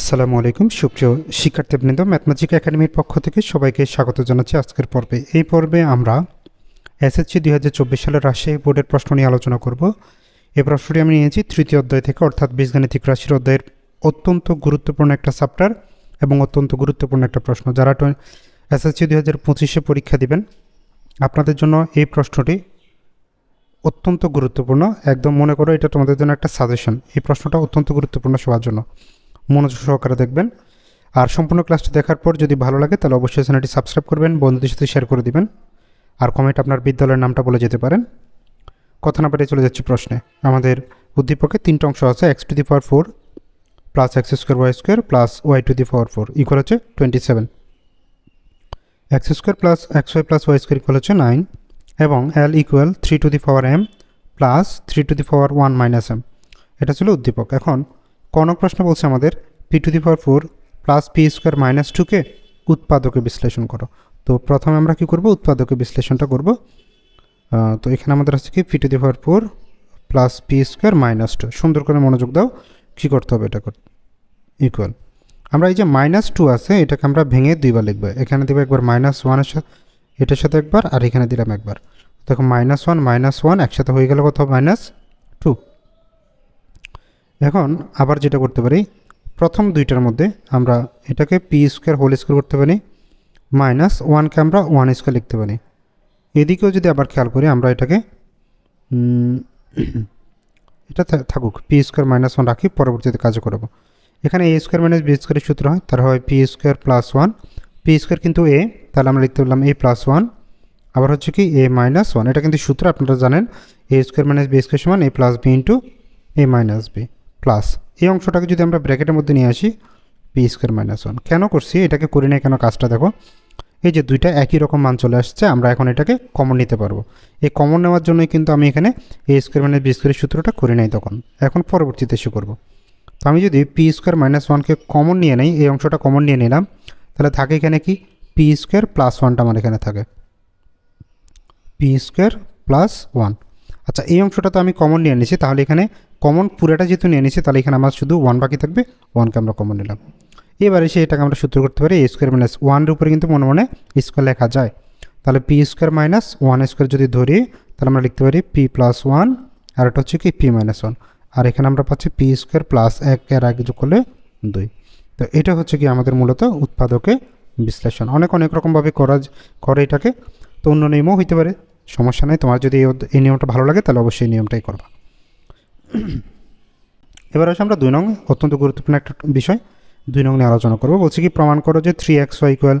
আসসালামু আলাইকুম। সুপ্রিয় শিক্ষার্থীবৃন্দ ম্যাথমেটিক একাডেমির পক্ষ থেকে সবাইকে স্বাগত জানাচ্ছি আজকের পর্বে। এই পর্বে আমরা এসএসসি দুই হাজার চব্বিশ সালের রাজশাহী বোর্ডের প্রশ্ন নিয়ে আলোচনা করব। এই প্রশ্নটি আমি নিয়েছি তৃতীয় অধ্যায় থেকে, অর্থাৎ বীজগাণিতিক রাশির অধ্যায়ের অত্যন্ত গুরুত্বপূর্ণ একটা চ্যাপ্টার এবং অত্যন্ত গুরুত্বপূর্ণ একটা প্রশ্ন। যারা এসএসসি দুই হাজার পঁচিশে পরীক্ষা দিবেন, আপনাদের জন্য এই প্রশ্নটি অত্যন্ত গুরুত্বপূর্ণ। একদম মনে করো, এটা তোমাদের জন্য একটা সাজেশন এই প্রশ্নটা অত্যন্ত গুরুত্বপূর্ণ সবার জন্য। মনোযোগ সহকারে দেখবেন। আর সম্পূর্ণ ক্লাসটি দেখার পর যদি ভালো লাগে, তাহলে অবশ্যই চ্যানেলটি সাবস্ক্রাইব করবেন, বন্ধুদের সাথে শেয়ার করে দিবেন। আর কমেন্ট আপনার বিদ্যালয়ের নামটা বলে যেতে পারেন। কথা না পেরে চলে যাচ্ছি প্রশ্নে। আমাদের উদ্দীপকে তিনটা অংশ আছে X to the power four plus X square Y square plus Y to the power four equal হচ্ছে twenty seven X square plus X Y plus Y square equal হচ্ছে নাইন এবং L equal three to the power M plus three to the power one minus M এটা ছিল উদ্দীপক। এখন কনক প্রশ্ন বলছে আমাদের P to the power four plus P square minus টুকে উৎপাদকে বিশ্লেষণ করো। তো প্রথমে আমরা কী করব? উৎপাদকে বিশ্লেষণটা করব। তো এখানে আমাদের আছে কি? P to the power four plus P square minus two সুন্দর করে মনোযোগ দাও, কী করতে হবে এটা করতে ইকুয়াল আমরা এই যে মাইনাস টু আছে, এটাকে আমরা ভেঙে দুইবার লিখব। এখানে দেবো একবার মাইনাস ওয়ানের সাথে এটার সাথে একবার, আর এখানে দিলাম একবার। দেখো মাইনাস ওয়ান মাইনাস ওয়ান একসাথে হয়ে গেল কত মাইনাস টু এখন আবার যেটা করতে পারি, প্রথম দুইটার মধ্যে আমরা এটাকে পি স্কোয়ার হোল স্কোয়ার করতে পারি মাইনাস ওয়ানকে আমরা ওয়ান স্কোয়ার লিখতে পারি। এদিকেও যদি আবার খেয়াল করি, আমরা এটাকে এটা থাকুক পি স্কোয়ার মাইনাস ওয়ান রাখি, পরবর্তীতে কাজ করব। এখানে এ স্কোয়ার মাইনাস বি স্কোয়ারের সূত্র হয়, তার হয় P square plus one P square কিন্তু এ তাহলে আমরা লিখতে পারলাম এ প্লাস ওয়ান আবার হচ্ছে কি এ মাইনাস ওয়ান এটা কিন্তু সূত্র আপনারা জানেন A square minus B square সমান A plus B into A minus B plus এই অংশটাকে যদি আমরা ব্র্যাকেটের মধ্যে নিয়ে আসি পি স্কোয়ার মাইনাস ওয়ান কেন করছি? এটাকে করি নাই কেন কাজটা দেখো? এই যে দুইটা একই রকম মান চলে আসছে, আমরা এখন এটাকে কমন নিতে পারব। এই কমন নেওয়ার জন্যই কিন্তু আমি এখানে এ স্কোয়ার মাইনাস বি স্কোয়ারের সূত্রটা করে নাই তখন। এখন পরবর্তীতে এসে করব। তো আমি যদি পি স্কোয়ার মাইনাস ওয়ানকে কমন নিয়ে নেই, এই অংশটা কমন নিয়ে নিলাম, তাহলে থাকে এখানে কি? পি স্কোয়ার প্লাস ওয়ানটা আমার এখানে থাকে। পি স্কোয়ার প্লাস ওয়ান আচ্ছা এই অংশটা তো আমি কমন নিয়ে নিয়েছি, তাহলে এখানে কমন পুরোটা যেহেতু নিয়ে নিয়েছি, তাহলে এখানে আমার শুধু ওয়ান বাকি থাকবে ওয়ানকে আমরা কমন নিলাম। এবার এসে এটাকে আমরা সূত্র করতে পারি এ স্কোয়ার মাইনাস ওয়ানের উপরে কিন্তু মনে মনে স্কোয়ার লেখা যায়। তাহলে P square minus one square যদি ধরি, তাহলে আমরা লিখতে পারি পি প্লাস ওয়ান আর এটা হচ্ছে কি? পি মাইনাস ওয়ান আর এখানে আমরা পাচ্ছি পি স্কোয়ার প্লাস এক এর আগে যোগ করলে দুই। তো এটা হচ্ছে কি আমাদের মূলত উৎপাদকে বিশ্লেষণ। অনেক অনেক রকমভাবে করা করে এটাকে, তো অন্য নিয়মও হইতে পারে। সমস্যা নেই। তোমার যদি এই নিয়মটা ভালো লাগে, তাহলে অবশ্যই নিয়মটাই করবা। এবার আসে আমরা দুই নং, অত্যন্ত গুরুত্বপূর্ণ একটা বিষয়। দুই নং নিয়ে আলোচনা করব। বলছি কি, প্রমাণ করো যে three X Y equal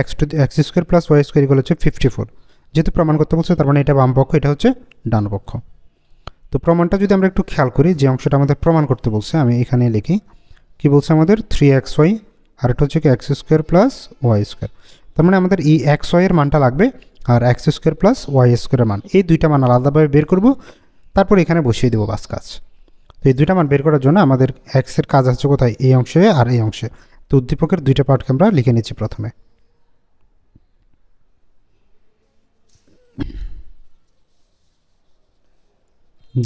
X to X square plus Y square equal হচ্ছে ফিফটি ফোর যেহেতু প্রমাণ করতে বলছে, তার মানে এটা বাম পক্ষ, এটা হচ্ছে ডান পক্ষ। তো প্রমাণটা যদি আমরা একটু খেয়াল করি, যে অংশটা আমাদের প্রমাণ করতে বলছে, আমি এখানে লিখি। কি বলছে আমাদের? থ্রি এক্স ওয়াই আর এটা হচ্ছে কি X square plus Y square তার মানে আমাদের ই এক্স ওয়াইয়ের মানটা লাগবে আর এক্স স্কোয়ার প্লাস ওয়াই স্কোয়ারের মান। এই দুইটা মান আলাদাভাবে বের করব, তারপর এখানে বসিয়ে দেবো বাস কাজ। তো এই দুইটা মান বের করার জন্য আমাদের এক্সের কাজ আছে কোথায়? এই অংশে আর এই অংশে। তো উদ্দীপকের দুইটা পার্টকে আমরা লিখে নিচ্ছি প্রথমে।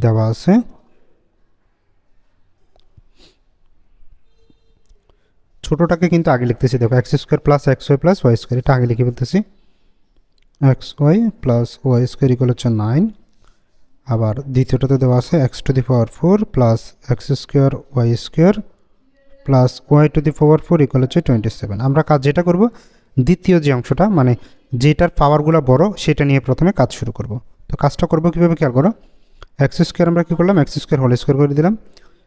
দেওয়া আছে। ছোটোটাকে কিন্তু আগে লিখতেছি। দেখো, X square plus X Y plus Y square, এটা আগে লিখে ফেলতেছি। X Y plus Y square equal হচ্ছে নাইন আবার দ্বিতীয়টাতে দেওয়া আছে X to the power four plus X square Y square plus Y to the power four equal হচ্ছে টোয়েন্টি সেভেন আমরা কাজ যেটা করব, দ্বিতীয় যে অংশটা মানে যেটার পাওয়ারগুলো বড়, সেটা নিয়ে প্রথমে কাজ শুরু করব। তো কাজটা করব কীভাবে খেয়াল করো? এক্স স্কোয়ার আমরা কী করলাম? এক্স স্কোয়ার হোল স্কোয়ার করে দিলাম।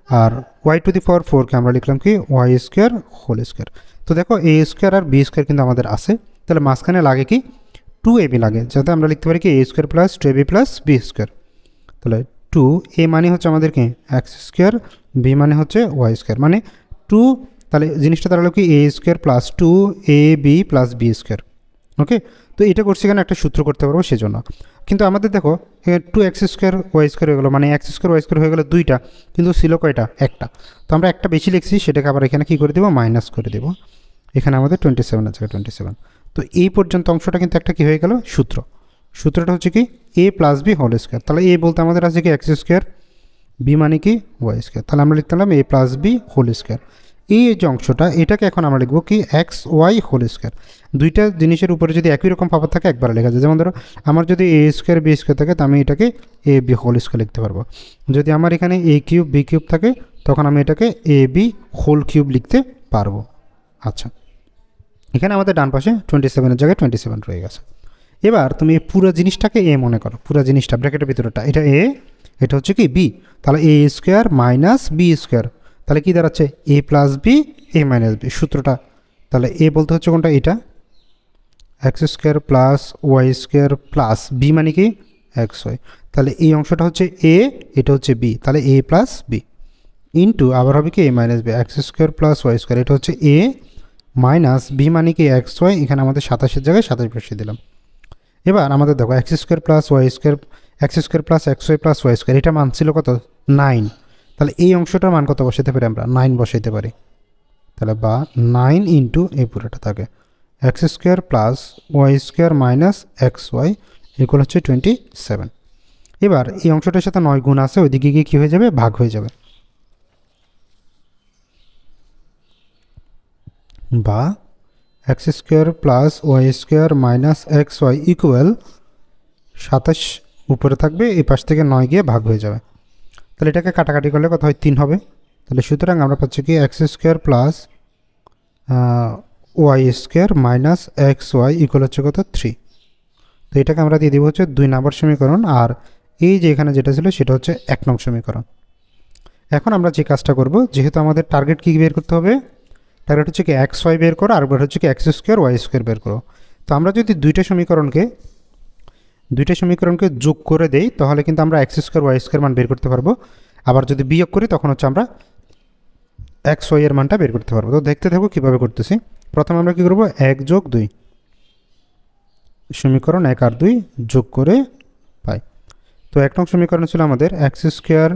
আর ওয়াই টু দি পাওয়ার ফোরকে আমরা লিখলাম কি? ওয়াই স্কোয়ার হোল স্কোয়ার তো দেখো এ স্কোয়ার আর বি স্কোয়ার কিন্তু আমাদের আছে। তাহলে মাঝখানে লাগে কি? টু এ বি লাগে, যাতে আমরা লিখতে পারি কি A square plus two A B plus B square তাহলে টু এ মানে হচ্ছে আমাদের কি? এক্স স্কোয়ার বি মানে হচ্ছে ওয়াই স্কোয়ার মানে টু তাহলে জিনিসটা দাঁড়াল কি? A square plus two A B plus B square okay তো এটা করছি এখানে একটা সূত্র করতে পারব সেজন্য। কিন্তু আমাদের দেখো two x square y square হয়ে গেলো। মানে এক্স স্কোয়ার ওয়াই স্কোয়ার হয়ে গেলো দুইটা, কিন্তু ছিল কয়টা? একটা। তো আমরা একটা বেশি লিখছি, সেটাকে আবার এখানে কী করে দেবো? মাইনাস করে দেবো। এখানে আমাদের টোয়েন্টি সেভেন আছে টোয়েন্টি সেভেন তো এই পর্যন্ত অংশটা কিন্তু একটা কী হয়ে গেল? সূত্র। সূত্রটা হচ্ছে কি? A plus b whole square তাহলে এ বলতে আমাদের আছে কি? এক্স স্কোয়ার বি মানে কি? ওয়াই স্কোয়ার তাহলে আমরা লিখতে পারলাম a plus b whole square এই যে অংশটা, এটাকে এখন আমরা লিখব কি? এক্স ওয়াই হোল স্কোয়ার দুইটা জিনিসের উপরে যদি একই রকম পাওয়ার থাকে, একবার লেখা যায়। যেমন ধরো, আমার যদি এ স্কোয়ার বি স্কোয়ার থাকে, তো আমি এটাকে এ বি হোল স্কোয়ার লিখতে পারব। যদি আমার এখানে এ কিউব বি কিউব থাকে, তখন আমি এটাকে এ বি হোল কিউব লিখতে পারব। আচ্ছা। এখানে আমাদের ডান পাশে টোয়েন্টি সেভেনের জায়গায় টোয়েন্টি সেভেন রয়ে গেছে। এবার তুমি পুরো জিনিসটাকে এ মনে করো, পুরো জিনিসটা ব্র্যাকেটের ভিতরেটা। এটা এ এটা হচ্ছে কি বি তাহলে a square minus b square তাহলে কী দাঁড়াচ্ছে? A plus b a minus b সূত্রটা। তাহলে এ বলতে হচ্ছে কোনটা? এটা। X square plus y square plus b মানে কি? এক্স ওয়াই তাহলে এই অংশটা হচ্ছে এ এটা হচ্ছে বি তাহলে এ প্লাস বি ইন্টু আবার হবে কি? A minus b x square plus y square এটা হচ্ছে এ মাইনাস বি মানে কি এক্স ওয়াই এখানে আমাদের সাতাশের জায়গায় সাতাশ বসিয়ে দিলাম। এবার আমাদের দেখো x square plus y square x square plus x y plus y square এটা মান ছিল কত? নাইন তাহলে এই অংশটার মান কত বসাতে পারি আমরা? নাইন বসাইতে পারি। তাহলে বা নাইন ইন্টু এই পুরোটা থাকে। X square plus y square minus x y equal হচ্ছে টোয়েন্টি সেভেন এবার এই অংশটার সাথে নয় গুণ আছে, ওইদিকে গিয়ে কী হয়ে যাবে? ভাগ হয়ে যাবে। বা x square plus y square minus x y equal সাতাশ উপরে থাকবে, এই পাশ থেকে নয় গিয়ে ভাগ হয়ে যাবে। তাহলে এটাকে কাটাকাটি করলে কত হয়? তিন হবে। তাহলে সুতরাং আমরা পাচ্ছি কি? X square plus y square minus x y equal হচ্ছে কত? থ্রি তো এটাকে আমরা দিয়ে দেবো হচ্ছে দুই নম্বর সমীকরণ, আর এই যে এখানে যেটা ছিল সেটা হচ্ছে এক নং সমীকরণ। এখন আমরা যে কাজটা করব, যেহেতু আমাদের টার্গেট কী বের করতে হবে? টার্গেট হচ্ছে কি এক্স ওয়াই বের করো আর হচ্ছে কি এক্স স্কোয়ার ওয়াই স্কোয়ার বের করো। তো আমরা যদি দুইটা সমীকরণকে দুইটা সমীকরণকে যোগ করে দেই, তাহলে কিন্তু আমরা এক্স স্কোয়ার ওয়াই স্কোয়ার মান বের করতে পারব। আবার যদি বিয়োগ করি, তখন হচ্ছে আমরা এক্স ওয়াই এর মানটা বের করতে পারব। তো দেখতে থাকো কীভাবে করতেছি। প্রথমে আমরা কী করব? এক যোগ দুই। সমীকরণ এক আর দুই যোগ করে পাই। তো এক নং সমীকরণ ছিল আমাদের x square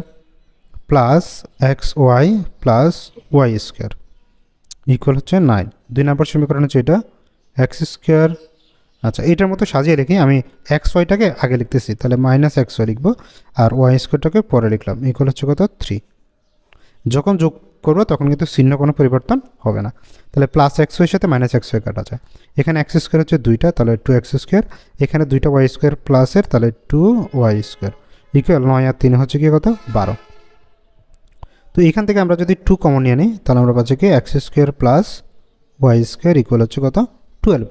plus x y plus y square equal হচ্ছে নাইন দুই নম্বর সমীকরণ হচ্ছে এটা এক্স স্কোয়ার আচ্ছা এইটার মতো সাজিয়ে রেখে আমি এক্স ওয়াইটাকে আগে লিখতেছি, তাহলে মাইনাস এক্স ওয়াই লিখব, আর ওয়াই স্কোয়ারটাকে পরে লিখলাম ইকুয়াল হচ্ছে কত? থ্রি যখন যোগ করব, তখন কিন্তু চিহ্ন কোনো পরিবর্তন হবে না। তাহলে প্লাস এক্স ওয়ের সাথে মাইনাস এক্স ওয়াই কাটা যায়। এখানে এক্স স্কোয়ার হচ্ছে দুইটা, তাহলে টু এক্স স্কোয়ার এখানে দুইটা ওয়াই স্কোয়ার প্লাসের তাহলে টু ওয়াই স্কোয়ার ইকুয়াল নয় আর তিন হচ্ছে কি কত? বারো। তো এখান থেকে আমরা যদি টু কমন নিয়ে নিই, তাহলে আমরা পাচ্ছি কি x square plus y square equal হচ্ছে কত? টুয়েলভ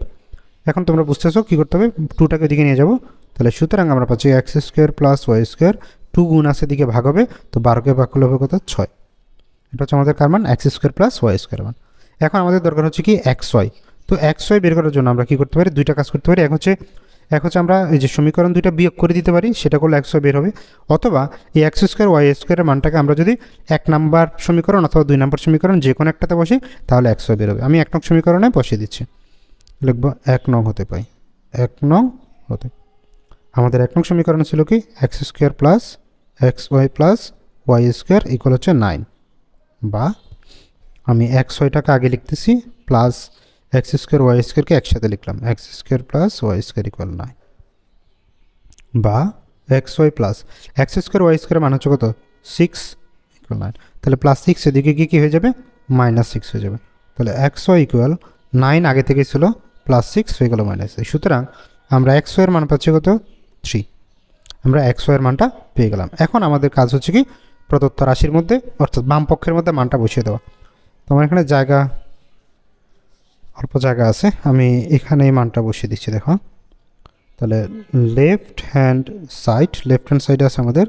এখন তোমরা বুঝতেছো কী করতে হবে? টুটাকে দিকে নিয়ে যাব। তাহলে সুতরাং আমরা পাচ্ছি x square plus y square two গুণ আছে দিকে ভাগ হবে, তো বারোকে ভাগ করলে হবে কত? ছয়। এটা হচ্ছে আমাদের কার মান? X square plus y square মান। এখন আমাদের দরকার হচ্ছে কি এক্স ওয়াই তো এক্স ওয়াই বের করার জন্য আমরা কী করতে পারি? দুইটা কাজ করতে পারি। এক হচ্ছে এক হচ্ছে আমরা এই যে সমীকরণ দুইটা বিয়োগ করে দিতে পারি, সেটা করলে একশো বের হবে। অথবা এই এক্স স্কোয়ার ওয়াই স্কোয়ারের মানটাকে আমরা যদি এক নাম্বার সমীকরণ অথবা দুই নাম্বার সমীকরণ যে কোনো একটাতে বসি, তাহলে একশো বের হবে। আমি এক নং সমীকরণে বসিয়ে দিচ্ছি। লিখব এক নং হতে পাই। এক নং হতে আমাদের এক নং সমীকরণ ছিল কি? X square plus x y plus y square equal হচ্ছে নাইন বা আমি এক্স ওয়াইটাকে আগে লিখতেছি প্লাস এক্স স্কোয়ার ওয়াই স্কোয়ারকে একসাথে লিখলাম। X square plus y square equal nine বা x y plus x square y square মানে হচ্ছে কত? সিক্স ইকুয়াল নাইন তাহলে প্লাস সিক্স এদিকে গিয়ে কী হয়ে যাবে? মাইনাস সিক্স হয়ে যাবে। তাহলে এক্স ওয়াই ইকুয়াল নাইন আগে থেকেই ছিল প্লাস সিক্স হয়ে গেল মাইনাস সুতরাং আমরা এক্স ওয়ের মান পাচ্ছি কত? থ্রি আমরা এক্স ওয়ের মানটা পেয়ে গেলাম। এখন আমাদের কাজ হচ্ছে কি, প্রদত্ত রাশির মধ্যে, অর্থাৎ বাম পক্ষের মধ্যে মানটা বসিয়ে দেওয়া। তোমার এখানে জায়গা অল্প জায়গা আছে। আমি এখানে এই মানটা বসিয়ে দিচ্ছি, দেখো। তাহলে left hand side left hand সাইডে আছে আমাদের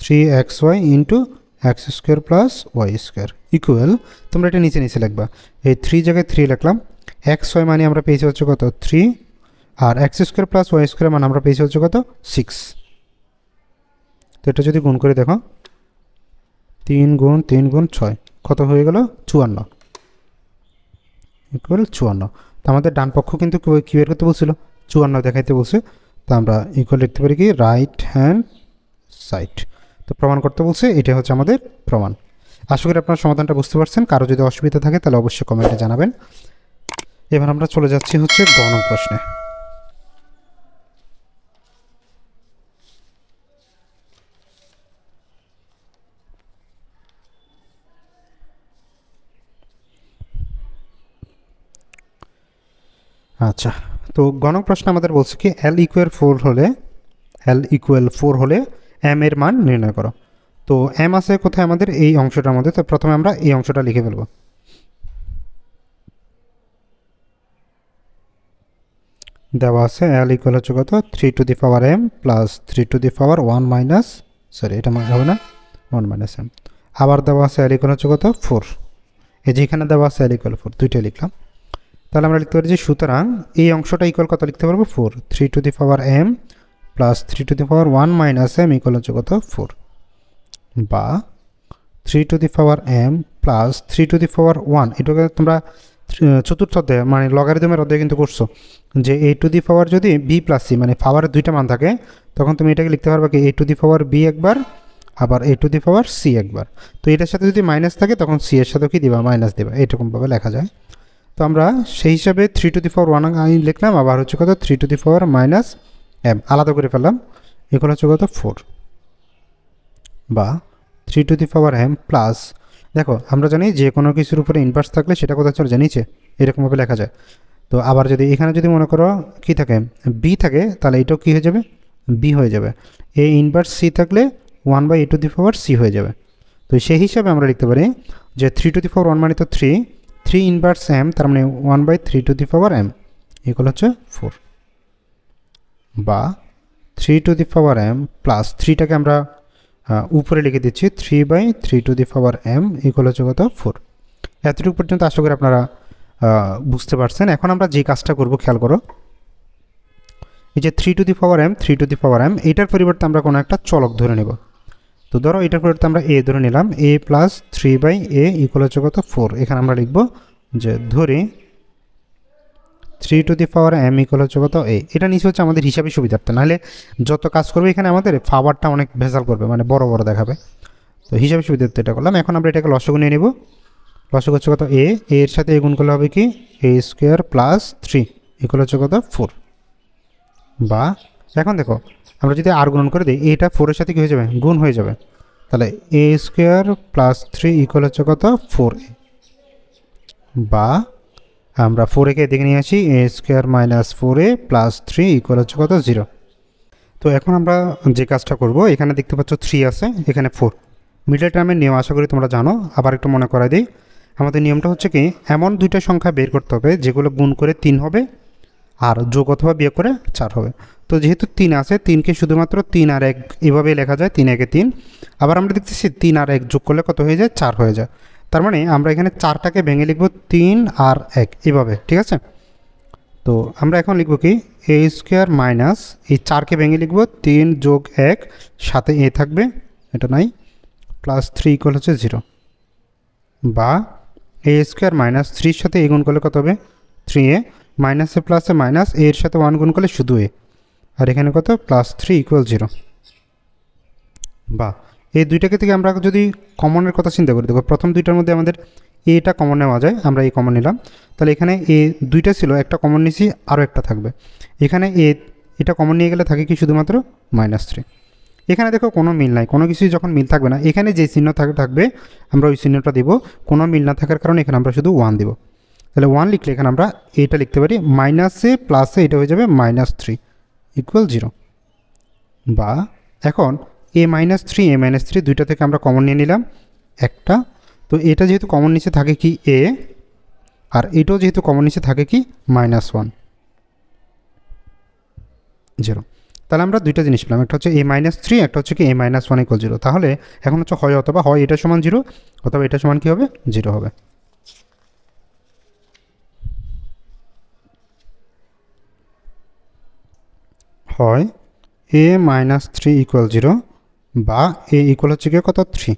three x y into x square plus y square equal তোমরা এটা নিচে নিচে লিখবা। এই থ্রি জায়গায় থ্রি লিখলাম। এক্স ওয়াই মানে আমরা পেয়েছি হচ্ছে কত? থ্রি আর x square plus y square মানে আমরা পেয়েছি হচ্ছে কত? সিক্স তো এটা যদি গুণ করে দেখো, তিন গুণ তিন গুণ ছয়, কত হয়ে গেল? চুয়ান্ন। ইকুয়াল চুয়ান্ন। তো আমাদের ডান পক্ষ কিন্তু কী করতে বলছিল? চুয়ান্ন দেখাইতে বলছে। তো আমরা ইকুয়াল লিখতে পারি কি? রাইট হ্যান্ড সাইড তো প্রমাণ করতে বলছে এটা হচ্ছে আমাদের প্রমাণ। আশা করি আপনার সমাধানটা বুঝতে পারছেন। কারও যদি অসুবিধা থাকে তাহলে অবশ্যই কমেন্টে জানাবেন। এবার আমরা চলে যাচ্ছি হচ্ছে গণ প্রশ্নে আচ্ছা তো গণক প্রশ্ন আমাদের বলছে কি এল ইকুয়াল ফোর হলে এল ইকুয়াল ফোর হলে এম এর মান নির্ণয় করো। তো এম আছে কোথায় আমাদের? এই অংশটার মধ্যে। তো প্রথমে আমরা এই অংশটা লিখে ফেলব। দেওয়া আছে এল ইকুয়াল হচ্ছে কত? Three to the power m plus three to the power one minus sorry এটা মানে হবে না ওয়ান মাইনাস এম আবার দেওয়া আছে এল ইকুয়াল হচ্ছে কত? ফোর এই যে এখানে দেওয়া আছে এল ইকুয়াল ফোর দুইটা লিখলাম। তাহলে আমরা লিখতে পারি যে সুতরাং এই অংশটা ইকুয়াল কত লিখতে পারব? Four three to the power m plus three to the power one minus m equal হচ্ছে কত? ফোর বা three to the power m plus three to the power one এটাকে তোমরা চতুর্থ অধ্যায় মানে লগারিদমের অধ্যায় কিন্তু করছ। যে এ টু দি পাওয়ার যদি বি প্লাস সি মানে পাওয়ারের দুইটা মান থাকে, তখন তুমি এটাকে লিখতে পারবে কি এ টু দি পাওয়ার বি একবার, আবার এ টু দি পাওয়ার সি একবার। তো এটার সাথে যদি মাইনাস থাকে, তখন সি এর সাথেও কি দিবা? মাইনাস দিবা। এরকমভাবে লেখা যায়। তো আমরা সেই হিসাবে three to the power one I লিখলাম, আবার হচ্ছে কত? Three to the power minus m আলাদা করে ফেললাম এগুলো হচ্ছে কত? ফোর বা three to the power m plus দেখো, আমরা জানি যে কোনো কিছুর উপরে ইনভার্স থাকলে সেটা কোথায় চলে? নিচে, এরকমভাবে লেখা যায়। তো আবার যদি এখানে যদি মনে করো কী থাকে? বি থাকে, তাহলে এটাও কী হয়ে যাবে? বি হয়ে যাবে। এ ইনভার্স সি থাকলে one by a to the power c হয়ে যাবে। তো সেই হিসাবে আমরা লিখতে পারি যে three to the power one মানে তো থ্রি থ্রি ইনভার্স এম তার মানে one by three to the power m এগুলো হচ্ছে ফোর বা three to the power m plus থ্রিটাকে আমরা উপরে লিখে দিচ্ছি three by three to the power m equal হচ্ছে কত ফোর এতটুকু পর্যন্ত আশা করি আপনারা বুঝতে পারছেন। এখন আমরা যে কাজটা করব, খেয়াল করো। এই যে three to the power m three to the power m এটার পরিবর্তে আমরা কোনো একটা চলক ধরে নেব। তো ধরো এটার পরিবর্তে আমরা এ ধরে নিলাম a plus three by a equal হচ্ছে কত? ফোর এখানে আমরা লিখব যে ধরে three to the power m equal হচ্ছে কত? এ এটা নিচে হচ্ছে আমাদের হিসাবে সুবিধার্থে। নাহলে যত কাজ করবে এখানে আমাদের পাওয়ারটা অনেক ভেজাল করবে মানে বড় বড় দেখাবে। তো হিসাবে সুবিধার্থে এটা করলাম। এখন আমরা এটাকে লসগু নিয়ে নেব। লসগু হচ্ছে কত? এ এর সাথে এ গুণ করলে হবে কি? A square plus three equal হচ্ছে কত? ফোর বা এখন দেখো, আমরা যদি আর গুণন করে দিই এটা ফোরের সাথে কী হয়ে যাবে? গুণ হয়ে যাবে। তাহলে a square plus three equal হচ্ছে কত? ফোর এ বা আমরা ফোর একে দেখে নিয়ে আসি a square minus four a plus three equal হচ্ছে কত? জিরো তো এখন আমরা যে কাজটা করব, এখানে দেখতে পাচ্ছ থ্রি আছে, এখানে ফোর মিডল টার্মের নিয়ম আশা করি তোমরা জানো, আবার একটু মনে করাই দিই। আমাদের নিয়মটা হচ্ছে কি, এমন দুইটা সংখ্যা বের করতে হবে যেগুলো গুণ করে তিন হবে, আর যোগ অথবা বিয়োগ করে চার হবে। তো যেহেতু তিন আছে, তিনকে শুধুমাত্র তিন আর এক, এভাবেই লেখা যায়, তিন, একে তিন। আবার আমরা দেখতেছি তিন আর এক যোগ করলে কত হয়ে যায়? চার হয়ে যায়। তার মানে আমরা এখানে চারটাকে ভেঙে লিখব তিন আর এক, এভাবে, ঠিক আছে? তো আমরা এখন লিখব কি? এ স্কোয়ার মাইনাস, এই চারকে ভেঙে লিখব তিন যোগ এক, সাথে এ থাকবে, এটা নাই, প্লাস থ্রি ইকুয়াল হচ্ছে জিরো। বা এ স্কোয়ার মাইনাস থ্রির সাথে এ গুণ করলে কত হবে? থ্রি এ, মাইনাসে প্লাসে মাইনাস, এর সাথে ওয়ান গুণ করলে শুধু এ। আর এখানে কত? প্লাস থ্রি ইকুয়াল জিরো বা এই দুইটাকে থেকে আমরা যদি কমনের কথা চিন্তা করি, দেখো প্রথম দুইটার মধ্যে আমাদের এটা কমন নেওয়া যায়, আমরা এই কমন নিলাম। তাহলে এখানে এ দুইটা ছিল, একটা কমন নিছি আরও একটা থাকবে। এখানে এ এটা কমন নিয়ে গেলে থাকে কি শুধুমাত্র? মাইনাস থ্রি এখানে দেখো কোনো মিল নাই, কোনো কিছুই যখন মিল থাকবে না, এখানে যে চিহ্ন থাক থাকবে, আমরা ওই চিহ্নটা দিব। কোনো মিল না থাকার কারণে এখানে আমরা শুধু ওয়ান দিব। তাহলে ওয়ান লিখলে এখানে আমরা এটা লিখতে পারি মাইনাসে প্লাসে এটা হয়ে যাবে মাইনাস থ্রি ইকুয়াল জিরো বা এখন a minus three a minus three দুইটা থেকে আমরা কমন নিয়ে নিলাম, একটা। তো এটা যেহেতু কমন নিচে থাকে কি এ আর এটাও যেহেতু কমন নিচে থাকে কি মাইনাস ওয়ান জিরো তাহলে আমরা দুইটা জিনিস পেলাম, একটা হচ্ছে এ মাইনাস থ্রি একটা হচ্ছে কি a minus one equal zero তাহলে এখন হচ্ছে হয় অথবা হয় এটা সমান জিরো অথবা এটা সমান কী হবে? জিরো হবে। হয় a minus three equal zero বা এ ইকুয়াল হচ্ছে গিয়ে কত? থ্রি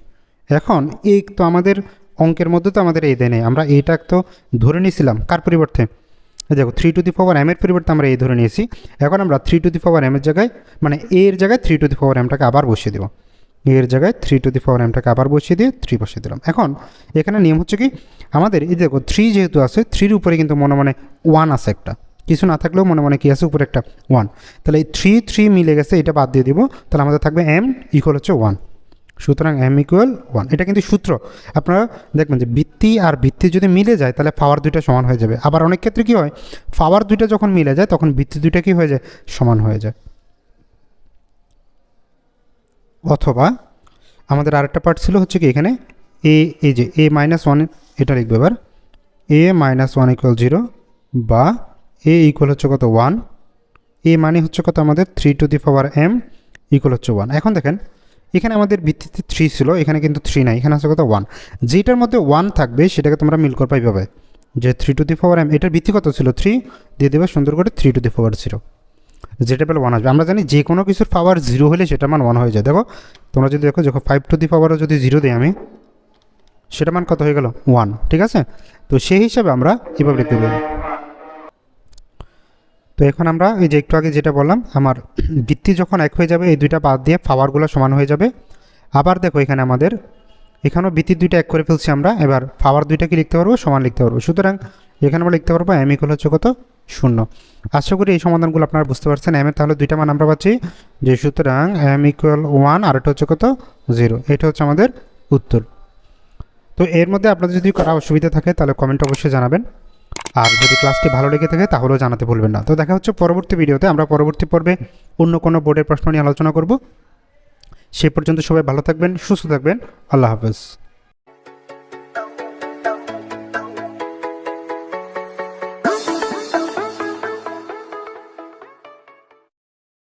এখন এই তো আমাদের অঙ্কের মধ্যে তো আমাদের এই দেয় নেই। আমরা এইটা তো ধরে নিয়েছিলাম। কার পরিবর্তে? দেখো three to the power m এর পরিবর্তে আমরা এই ধরে নিয়েছি। এখন আমরা three to the power m এর জায়গায় মানে এর জায়গায় থ্রি টু দি পাওয়ার এমটাকে আবার বসিয়ে দেবো। এর জায়গায় থ্রি টু দি পাওয়ার এমটাকে আবার বসিয়ে দিয়ে থ্রি বসিয়ে দিলাম। এখন এখানে নিয়ম হচ্ছে কি, আমাদের এই দেখো থ্রি যেহেতু আছে থ্রির উপরে কিন্তু মনে মনে ওয়ান আছে একটা। কিছু না থাকলেও মনে মনে কি আছে? উপরে একটা ওয়ান তাহলে এই থ্রি থ্রি মিলে গেছে, এটা বাদ দিয়ে দিব। তাহলে আমাদের থাকবে এম ইকুয়াল হচ্ছে ওয়ান সুতরাং এম ইকুয়াল ওয়ান এটা কিন্তু সূত্র। আপনারা দেখবেন যে ভিত্তি আর ভিত্তি যদি মিলে যায়, তাহলে পাওয়ার দুইটা সমান হয়ে যাবে। আবার অনেক ক্ষেত্রে কী হয়? পাওয়ার দুইটা যখন মিলে যায়, তখন ভিত্তি দুইটা কী হয়ে যায়? সমান হয়ে যায়। অথবা আমাদের আরেকটা পার্ট ছিল হচ্ছে কি এখানে? এ এই যে এ মাইনাস ওয়ান এটা লিখবে এবার। A minus one equal zero বা এ ইকুয়াল হচ্ছে কত ওয়ান এ মানে হচ্ছে কত আমাদের three to the power m equal হচ্ছে ওয়ান এখন দেখেন, এখানে আমাদের ভিত্তিতে থ্রি ছিল, এখানে কিন্তু থ্রি নাই, এখানে আছে কত ওয়ান যেটার মধ্যে ওয়ান থাকবে, সেটাকে তোমরা মিল করবে এইভাবে যে three to the power m এটার ভিত্তি কত ছিল? থ্রি দিয়ে দেবে সুন্দর করে three to the power zero যেটা পেলে ওয়ান আসবে। আমরা জানি যে কোনো কিছুর পাওয়ার জিরো হলে সেটা মান ওয়ান হয়ে যায়। দেখো, তোমরা যদি দেখো, যখন ফাইভ টু দি পাওয়ারও যদি জিরো দিই আমি সেটা মান কত হয়ে গেল? ওয়ান ঠিক আছে? তো সেই হিসাবে আমরা এভাবে লিখতে পারি। তো এখন আমরা এই যে একটু আগে যেটা বললাম, আমার ভিত্তি যখন এক হয়ে যাবে, এই দুইটা বাদ দিয়ে পাওয়ারগুলো সমান হয়ে যাবে। আবার দেখো এখানে আমাদের, এখানেও ভিত্তির দুইটা এক করে ফেলছি আমরা, এবার পাওয়ার দুইটাকে লিখতে পারব, সমান লিখতে পারব। সুতরাং এখানে আমরা লিখতে পারব এম ইকুয়াল হচ্ছে কত? শূন্য। আশা করি এই সমাধানগুলো আপনারা বুঝতে পারছেন এম এর তাহলে দুইটা মান আমরা পাচ্ছি, যে সুতরাং এম ইকুয়াল ওয়ান আর এটা হচ্ছে কত? জিরো এটা হচ্ছে আমাদের উত্তর। তো এর মধ্যে আপনাদের যদি করা অসুবিধা থাকে, তাহলে কমেন্ট অবশ্যই জানাবেন। আর যদি ক্লাসটি ভালো লেগে থাকে তাহলেও জানাতে ভুলবেন না। তো দেখা হচ্ছে পরবর্তী ভিডিওতে। আমরা পরবর্তী পর্বে অন্য কোনো বোর্ডের প্রশ্ন নিয়ে আলোচনা করব। সে পর্যন্ত সবাই ভালো থাকবেন, সুস্থ থাকবেন। আল্লাহ হাফেজ।